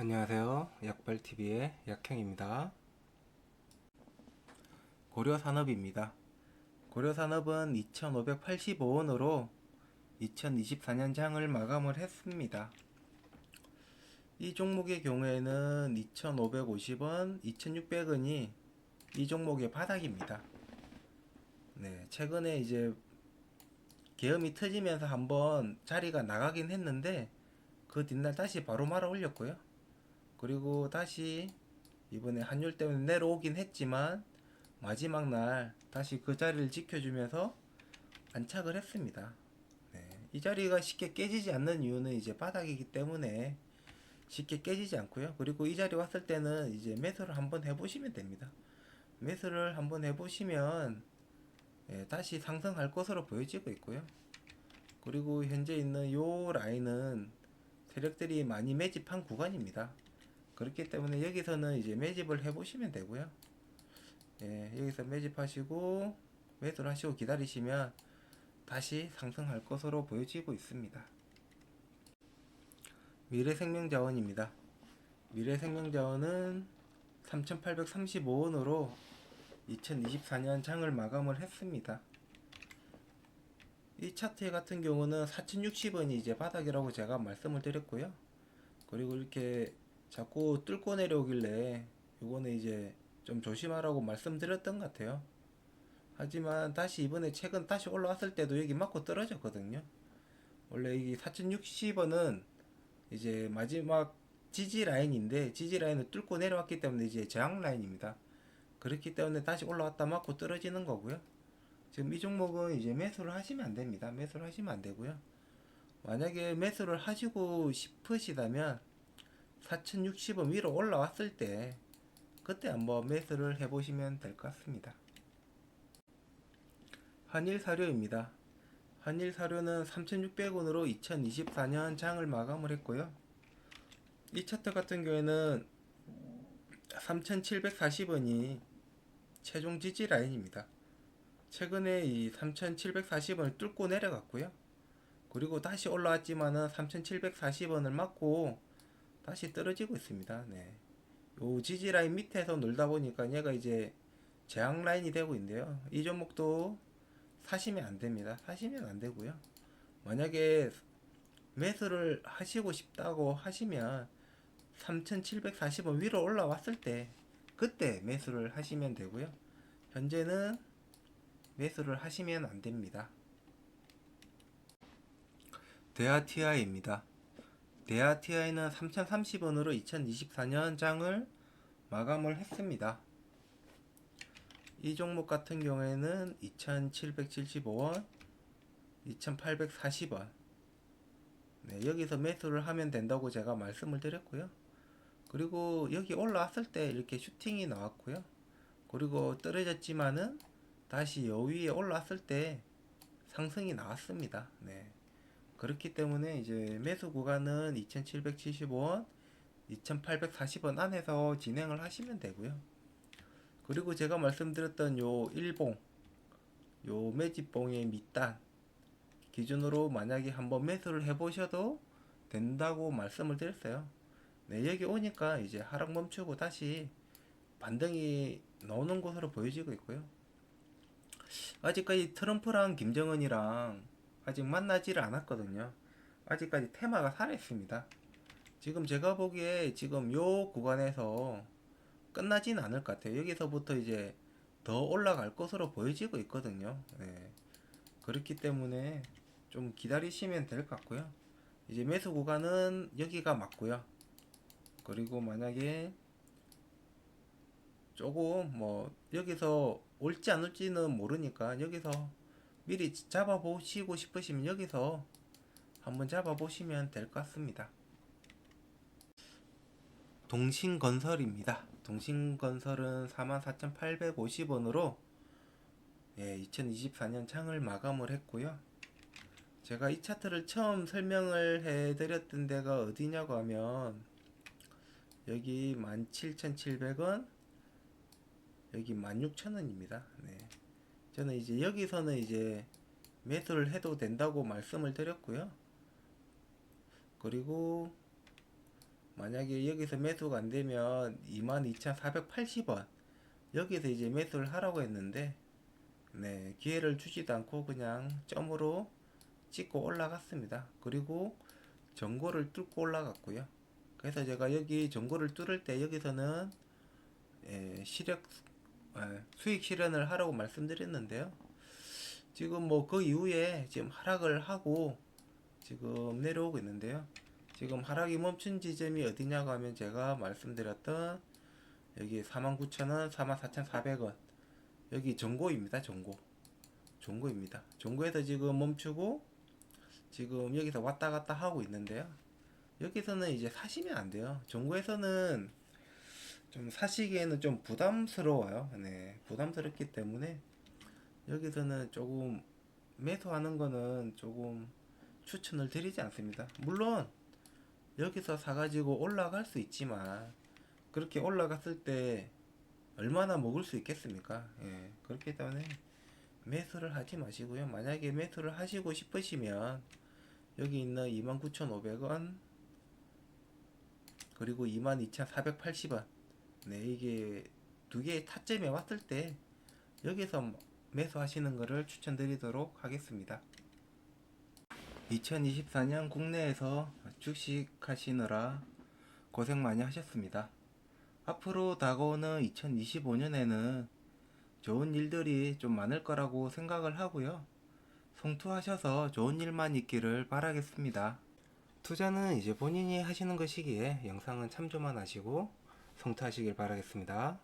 안녕하세요. 약발TV의 약형입니다. 고려산업입니다. 고려산업은 2,585원으로 2024년 장을 마감을 했습니다. 이 종목의 경우에는 2,550원, 2,600원이 이 종목의 바닥입니다. 네, 최근에 이제 계엄이 터지면서 한번 자리가 나가긴 했는데 그 뒷날 다시 바로 말아 올렸고요. 그리고 다시 이번에 환율 때문에 내려오긴 했지만 마지막 날 다시 그 자리를 지켜주면서 안착을 했습니다. 네, 이 자리가 쉽게 깨지지 않는 이유는 이제 바닥이기 때문에 쉽게 깨지지 않고요. 그리고 이 자리 왔을 때는 이제 매수를 한번 해보시면 됩니다. 매수를 한번 해보시면 예, 다시 상승할 것으로 보여지고 있고요. 그리고 현재 있는 요 라인은 세력들이 많이 매집한 구간입니다. 그렇기 때문에 여기서는 이제 매집을 해보시면 되고요. 예, 여기서 매집하시고 매도를 하시고 기다리시면 다시 상승할 것으로 보여지고 있습니다. 미래생명자원입니다. 미래생명자원은 3,835원으로 2024년 장을 마감을 했습니다. 이 차트 같은 경우는 4,060원이 이제 바닥이라고 제가 말씀을 드렸고요. 그리고 이렇게 자꾸 뚫고 내려오길래 요거는 이제 좀 조심하라고 말씀드렸던 것 같아요. 하지만 다시 이번에 최근 다시 올라왔을 때도 여기 맞고 떨어졌거든요. 원래 이 4,060원은 이제 마지막 지지 라인인데 지지 라인을 뚫고 내려왔기 때문에 이제 저항 라인입니다. 그렇기 때문에 다시 올라왔다 맞고 떨어지는 거고요. 지금 이 종목은 이제 매수를 하시면 안 됩니다. 매수를 하시면 안 되고요. 만약에 매수를 하시고 싶으시다면 4060원 위로 올라왔을 때 그때 한번 매수를 해보시면 될 것 같습니다. 한일사료입니다. 한일사료는 3600원으로 2024년 장을 마감을 했고요. 이 차트 같은 경우에는 3740원이 최종 지지 라인입니다. 최근에 이 3740원을 뚫고 내려갔고요. 그리고 다시 올라왔지만은 3740원을 맞고 다시 떨어지고 있습니다. 네. 요 지지 라인 밑에서 놀다 보니까 얘가 이제 제약 라인이 되고 있는데요. 이 종목도 사시면 안 됩니다. 사시면 안 되고요. 만약에 매수를 하시고 싶다고 하시면 3740원 위로 올라왔을 때 그때 매수를 하시면 되고요. 현재는 매수를 하시면 안 됩니다. 데아티아입니다. 데아티아이는 3030원으로 2024년 장을 마감을 했습니다. 이 종목 같은 경우에는 2775원, 2840원. 네, 여기서 매수를 하면 된다고 제가 말씀을 드렸고요. 그리고 여기 올라왔을 때 이렇게 슈팅이 나왔고요. 그리고 떨어졌지만은 다시 여 위에 올라왔을 때 상승이 나왔습니다. 네. 그렇기 때문에 이제 매수 구간은 2775원, 2840원 안에서 진행을 하시면 되고요. 그리고 제가 말씀드렸던 요 일봉, 요 매집봉의 밑단 기준으로 만약에 한번 매수를 해보셔도 된다고 말씀을 드렸어요. 네, 여기 오니까 이제 하락 멈추고 다시 반등이 나오는 것으로 보여지고 있고요. 아직까지 트럼프랑 김정은이랑 아직 만나지를 않았거든요. 아직까지 테마가 살아있습니다. 지금 제가 보기에 지금 요 구간에서 끝나진 않을 것 같아요. 여기서부터 이제 더 올라갈 것으로 보여지고 있거든요. 네. 그렇기 때문에 좀 기다리시면 될 것 같고요. 이제 매수 구간은 여기가 맞고요. 그리고 만약에 조금 뭐 여기서 올지 안 올지는 모르니까 여기서 미리 잡아 보시고 싶으시면 여기서 한번 잡아 보시면 될 것 같습니다. 동신건설입니다. 동신건설은 44,850원으로 예, 2024년 창을 마감을 했고요. 제가 이 차트를 처음 설명을 해드렸던 데가 어디냐고 하면 여기 17,700원 여기 16,000원입니다. 네. 저는 이제 여기서는 이제 매수를 해도 된다고 말씀을 드렸고요. 그리고 만약에 여기서 매수가 안 되면 22,480원 여기서 이제 매수를 하라고 했는데 네 기회를 주지도 않고 그냥 점으로 찍고 올라갔습니다. 그리고 전고를 뚫고 올라갔고요. 그래서 제가 여기 전고를 뚫을 때 여기서는 예, 시력 예, 수익 실현을 하라고 말씀드렸는데요. 지금 뭐 그 이후에 지금 하락을 하고 지금 내려오고 있는데요. 지금 하락이 멈춘 지점이 어디냐고 하면 제가 말씀드렸던 여기 49,000원, 44,400원 여기 전고입니다. 전고 전고입니다. 전고에서 지금 멈추고 지금 여기서 왔다 갔다 하고 있는데요. 여기서는 이제 사시면 안 돼요. 전고에서는 좀 사시기에는 좀 부담스러워요. 네, 부담스럽기 때문에 여기서는 조금 매수하는 거는 조금 추천을 드리지 않습니다. 물론 여기서 사가지고 올라갈 수 있지만 그렇게 올라갔을 때 얼마나 먹을 수 있겠습니까? 예, 그렇기 때문에 매수를 하지 마시고요. 만약에 매수를 하시고 싶으시면 여기 있는 29,500원 그리고 22,480원 네 이게 두 개의 타점에 왔을 때 여기서 매수하시는 것을 추천드리도록 하겠습니다. 2024년 국내에서 주식 하시느라 고생 많이 하셨습니다. 앞으로 다가오는 2025년에는 좋은 일들이 좀 많을 거라고 생각을 하고요. 성투하셔서 좋은 일만 있기를 바라겠습니다. 투자는 이제 본인이 하시는 것이기에 영상은 참조만 하시고 성투하시길 바라겠습니다.